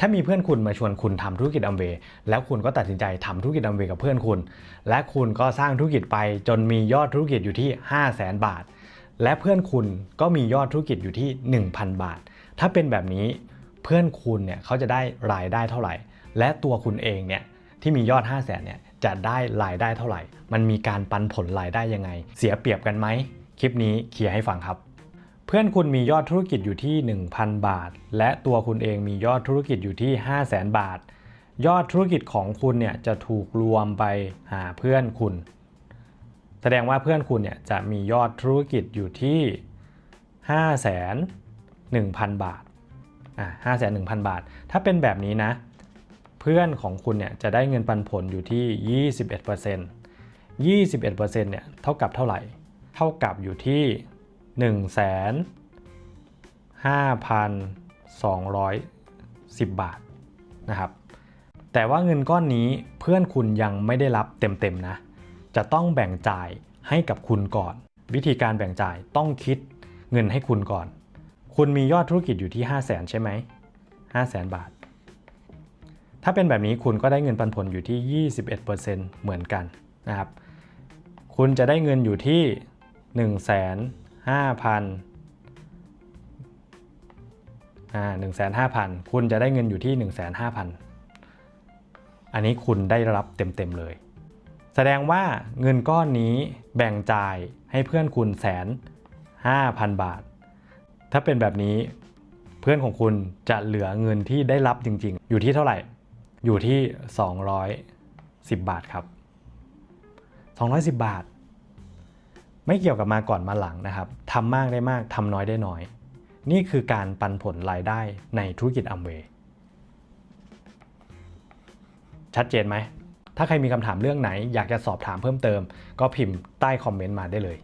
ถ้ามีเพื่อนคุณมาชวนคุณทำธุรกิจอัมเวย์แล้วคุณก็ตัดสินใจทำธุรกิจอัมเวย์กับเพื่อนคุณ และคุณก็สร้างธุรกิจไปจนมียอดธุรกิจอยู่ที่ 5 0 0แสนบาท และเพื่อนคุณก็มียอดธุรกิจอยู่ที่ 1,000 บาท ถ้าเป็นแบบนี้เพื่อนคุณเนี่ยเขาจะได้รายได้เท่าไหร่ และตัวคุณเองเนี่ยที่มียอด 5 0 0แสนเนี่ยจะได้รายได้เท่าไหร่ มันมีการปันผลรายได้ยังไง เสียเปรียบกันไหมคลิปนี้เคลียร์ให้ฟังครับ เพื่อนคุณมียอดธุรกิจอยู่ที่ 1,000 บาท และตัวคุณเองมียอดธุรกิจอยู่ที่ 5 0 0แสนบาท ยอดธุรกิจของคุณเนี่ยจะถูกรวมไปหาเพื่อนคุณ แสดงว่าเพื่อนคุณเนี่ยจะมียอดธุรกิจอยู่ที่ 5 1 0 0 0 บาทอ่า5 1 0 0 0บาท ถ้าเป็นแบบนี้นะ เพื่อนของคุณเนี่ยจะได้เงินปันผลอยู่ที่ 21% 21%เนี่ยเท่ากับเท่าไหร่ เท่ากับอยู่ที่ 1 5 2 10 บาทนะครับ แต่ว่าเงินก้อนนี้เพื่อนคุณยังไม่ได้รับเต็มๆนะ จะต้องแบ่งจ่ายให้กับคุณก่อน วิธีการแบ่งจ่ายต้องคิดเงินให้คุณก่อน คุณมียอดธุรกิจอยู่ที่ 5 0 0แสนใช่ไหม5 0 0แสนบาท ถ้าเป็นแบบนี้คุณก็ได้เงินปันผลอยู่ที่ 21%เหมือนกันนะครับ คุณจะได้เงินอยู่ที่ 1 5 0 0 0อ่าหนึ่งแสนห้าพันคุณจะได้เงินอยู่ที่1นึ่งแสนห้าพันอันนี้คุณได้รับเต็มๆเลย แสดงว่าเงินก้อนนี้แบ่งจ่ายให้เพื่อนคุณแสนห้าพันบาท ถ้าเป็นแบบนี้เพื่อนของคุณจะเหลือเงินที่ได้รับจริงๆ อยู่ที่เท่าไหร่ อยู่ที่ 210 บาทครับ 210 บาท ไม่เกี่ยวกับมาก่อนมาหลังนะครับทำมากได้มากทำน้อยได้น้อย นี่คือการปันผลรายได้ในธุรกิจอัมเวย์ชัดเจนไหม ถ้าใครมีคำถามเรื่องไหนอยากจะสอบถามเพิ่มเติม ก็พิมพ์ใต้คอมเมนต์มาได้เลย